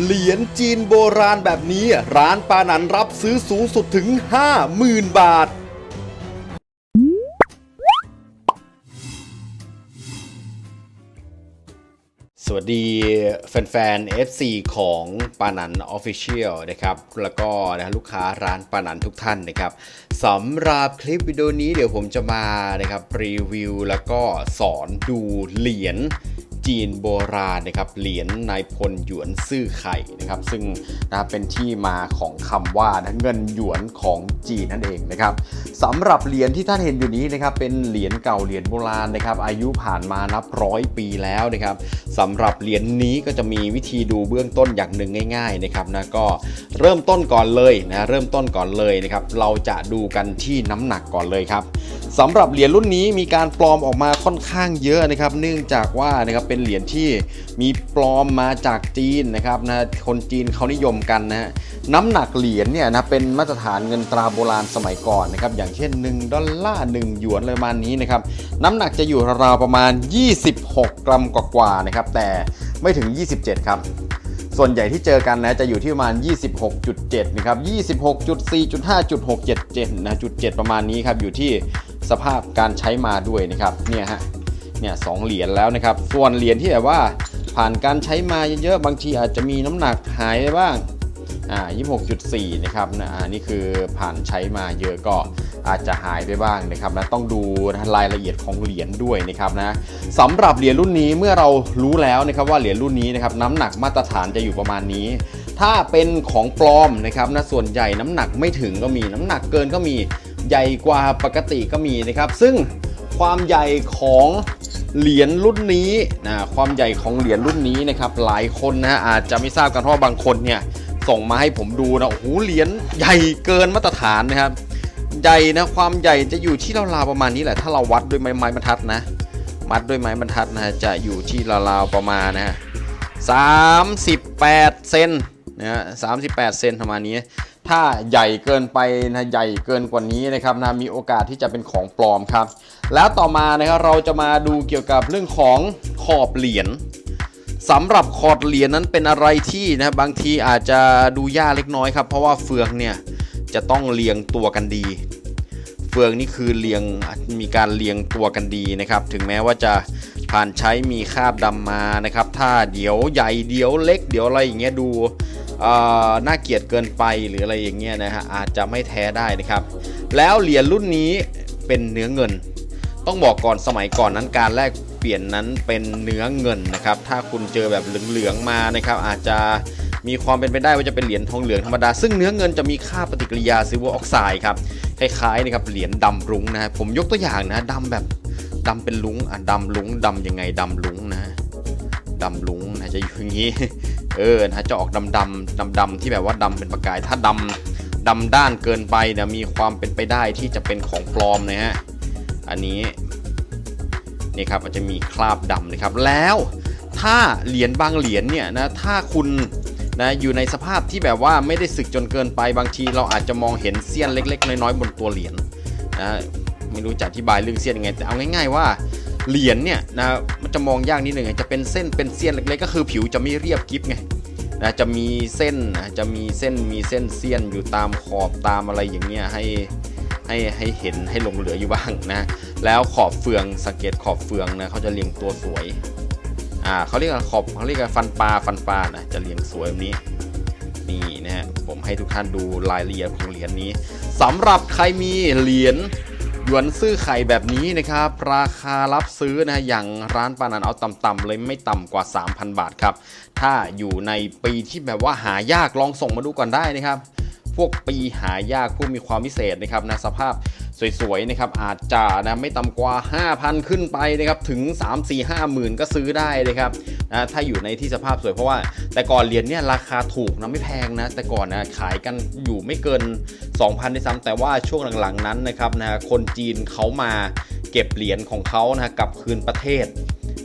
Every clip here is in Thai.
เหรียญจีนโบราณแบบนี้ ร้านปานันรับซื้อสูงสุดถึง 50,000 บาท สวัสดีแฟนๆ FC ของปานัน Official นะครับ แล้วก็นะลูกค้าร้านปานันทุกท่านนะครับสำหรับคลิปวิดีโอนี้เดี๋ยวผมจะมานะครับรีวิวแล้วก็สอนดูเหรียญ จีนโบราณนะครับเหรียญนายพลหยวนซื่อไข่นะครับ ซึ่งนะเป็นที่มาของคำว่านะเงินหยวนของจีนนั่นเองนะครับสำหรับเหรียญที่ท่านเห็นอยู่นี้นะครับเป็นเหรียญเก่าเหรียญโบราณนะครับ อายุผ่านมานับร้อยปีแล้วนะครับสำหรับเหรียญนี้ก็จะมีวิธีดูเบื้องต้นอย่างหนึ่งง่าย ๆนะครับนะก็เริ่มต้นก่อนเลยนะเริ่มต้นก่อนเลยนะครับเราจะดูกันที่น้ำหนักก่อนเลยครับสำหรับเหรียญรุ่นนี้มีการปลอมออกมาค่อนข้างเยอะนะครับ เนื่องจากว่านะครับเป็นเหรียญที่มีปลอมมาจากจีนนะครับนะคนจีนเขานิยมกันนะฮะน้ำหนักเหรียญเนี่ยนะเป็นมาตรฐานเงินตราโบราณสมัยก่อนนะครับอย่างเช่น 1 ดอลลาร์1หยวนอะไรประมาณนี้นะครับน้ำหนักจะอยู่ราวประมาณ 26 กรัมกว่าๆนะครับแต่ไม่ถึง 27 ครับส่วนใหญ่ที่เจอกันนะจะอยู่ที่ประมาณ 26.7 นะครับ 26.4.5.677 นะจุด7ประมาณนี้ครับ อยู่ที่สภาพการใช้มาด้วยนะครับ เนี่ยฮะ เนี่ยสองเหรียญแล้วนะครับ ส่วนเหรียญที่แบบว่าผ่านการใช้มาเยอะๆ บางทีอาจจะมีน้ำหนักหายไปบ้างอ่า26.4 นะครับนะอ่านี่คือผ่านใช้มาเยอะก็อาจจะหายไปบ้างนะครับนะต้องดูรายละเอียดของเหรียญด้วยนะครับนะสำหรับเหรียญรุ่นนี้เมื่อเรารู้แล้วนะครับว่าเหรียญรุ่นนี้นะครับน้ำหนักมาตรฐานจะอยู่ประมาณนี้ ถ้าเป็นของปลอมนะครับนะส่วนใหญ่น้ำหนักไม่ถึงก็มีน้ำหนักเกินก็มีใหญ่กว่าปกติก็มีนะครับ ซึ่งความใหญ่ของ เหรียญรุ่นนี้นะความใหญ่ของเหรียญรุ่นนี้นะครับหลายคนนะอาจจะไม่ทราบกันเพราะบางคนเนี่ยส่งมาให้ผมดูนะโอ้โหเหรียญใหญ่เกินมาตรฐานนะครับใหญ่นะความใหญ่จะอยู่ที่ราวๆประมาณนี้แหละ ถ้าเราวัดด้วยไม้ไม้บรรทัดนะมัดด้วยไม้บรรทัดนะจะอยู่ที่ราวๆประมาณนะฮะ38เซนนะฮะ38เซนประมาณนี้ ถ้าใหญ่เกินไปนะใหญ่เกินกว่านี้นะครับนะมีโอกาสที่จะเป็นของปลอมครับ แล้วต่อมานะครับเราจะมาดูเกี่ยวกับเรื่องของขอบเหรียญสำหรับคอร์ดเหรียญนั้นเป็นอะไรที่นะบางทีอาจจะดูยากเล็กน้อยครับ เพราะว่าเฟืองเนี่ยจะต้องเรียงตัวกันดี เฟืองนี่คือเรียงมีการเรียงตัวกันดีนะครับ ถึงแม้ว่าจะผ่านใช้มีคราบดำมานะครับ ถ้าเดี๋ยวใหญ่เดี๋ยวเล็กเดี๋ยวอะไรอย่างเงี้ยดู น่าเกลียดเกินไปหรืออะไรอย่างเงี้ยนะฮะอาจจะไม่แท้ได้นะครับ แล้วเหรียญรุ่นนี้เป็นเนื้อเงิน ต้องบอกก่อนสมัยก่อนนั้นการแลกเปลี่ยนนั้นเป็นเนื้อเงินนะครับ ถ้าคุณเจอแบบเหลืองๆมานะครับ อาจจะมีความเป็นไปได้ว่าจะเป็นเหรียญทองเหลืองธรรมดา ซึ่งเนื้อเงินจะมีค่าปฏิกิริยาซิลเวอร์ออกไซด์ครับคล้ายๆนะครับเหรียญดำรุ้งนะผมยกตัวอย่างนะดำแบบดำเป็นลุงอะดำลุงดำยังไงดำลุงนะดำลุงนะจะอยู่อย่างนี้ เออนะจะออกดำดำดำดำที่แบบว่าดำเป็นประกาย ถ้าดำดำด้านเกินไปเนี่ยมีความเป็นไปได้ที่จะเป็นของปลอมนะฮะอันนี้นี่ครับมันจะมีคราบดำนะครับ แล้วถ้าเหรียญบางเหรียญเนี่ยนะถ้าคุณนะอยู่ในสภาพที่แบบว่าไม่ได้สึกจนเกินไปบางทีเราอาจจะมองเห็นเสี้ยนเล็ก ๆ น้อยๆบนตัวเหรียญนะไม่รู้จะอธิบายเรื่องเสี้ยนยังไง แต่เอาง่าย ๆว่าเหรียญเนี่ยนะ จะมองยากนิดหนึ่งจะเป็นเส้นเป็นเสี้ยนเล็กๆก็คือผิวจะไม่เรียบกริบไงนะจะมีเส้นนะจะมีเส้นมีเส้นเสี้ยนอยู่ตามขอบตามอะไรอย่างเงี้ยให้ให้ให้เห็นให้หลงเหลืออยู่บ้างนะ แล้วขอบเฟืองสังเกตขอบเฟืองนะเขาจะเรียงตัวสวยอ่าเขาเรียกว่าขอบเขาเรียกว่าฟันปลาฟันปลานะจะเรียงสวยแบบนี้นี่นะฮะผมให้ทุกท่านดูรายละเอียดของเหรียญนี้สำหรับใครมีเหรียญ หยวนซื้อไข่แบบนี้นะครับ ราคารับซื้อนะอย่างร้านปานันเอาต่ำๆเลยไม่ต่ำกว่า 3,000 บาทครับ ถ้าอยู่ในปีที่แบบว่าหายากลองส่งมาดูก่อนได้นะครับ พวกปีหายากพวกมีความพิเศษนะครับนะสภาพสวยๆนะครับอาจจะนะไม่ต่ำกว่า 5,000 ขึ้นไปนะครับถึง 3 4 5หมื่นก็ซื้อได้นะครับนะถ้าอยู่ในที่สภาพสวยเพราะว่า แต่ก่อนเหรียญเนี่ยราคาถูกนะไม่แพงนะแต่ก่อนนะขายกันอยู่ไม่เกิน 2,000ด้วยซ้ำแต่ว่าช่วงหลังๆนั้นนะครับนะคนจีนเขามาเก็บเหรียญของเขานะกลับคืนประเทศ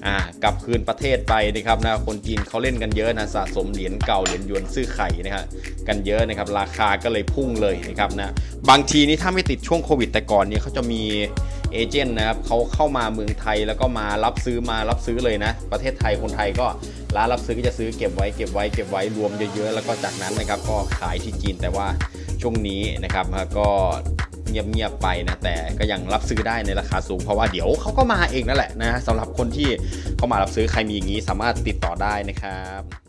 อ่ากลับคืนประเทศไปนะครับนะคนจีนเขาเล่นกันเยอะนะสะสมเหรียญเก่าเหรียญยวนซื้อไข่นะครับกันเยอะนะครับราคาก็เลยพุ่งเลยนะครับนะบางทีนี่ถ้าไม่ติดช่วงโควิด แต่ก่อนเนี่ยเขาจะมีเอเจนต์นะครับเขาเข้ามาเมืองไทยแล้วก็มารับซื้อมารับซื้อเลยนะ ประเทศไทยคนไทยก็ร้านรับซื้อก็จะซื้อเก็บไว้เก็บไว้เก็บไว้รวมเยอะๆแล้วก็จากนั้นนะครับก็ขายที่จีนแต่ว่าช่วงนี้นะครับก็ เงียบๆไปนะแต่ก็ยังรับซื้อได้ในราคาสูง เพราะว่าเดี๋ยวเขาก็มาเองนั่นแหละนะสำหรับคนที่เขามารับซื้อใครมีอย่างนี้สามารถติดต่อได้นะครับ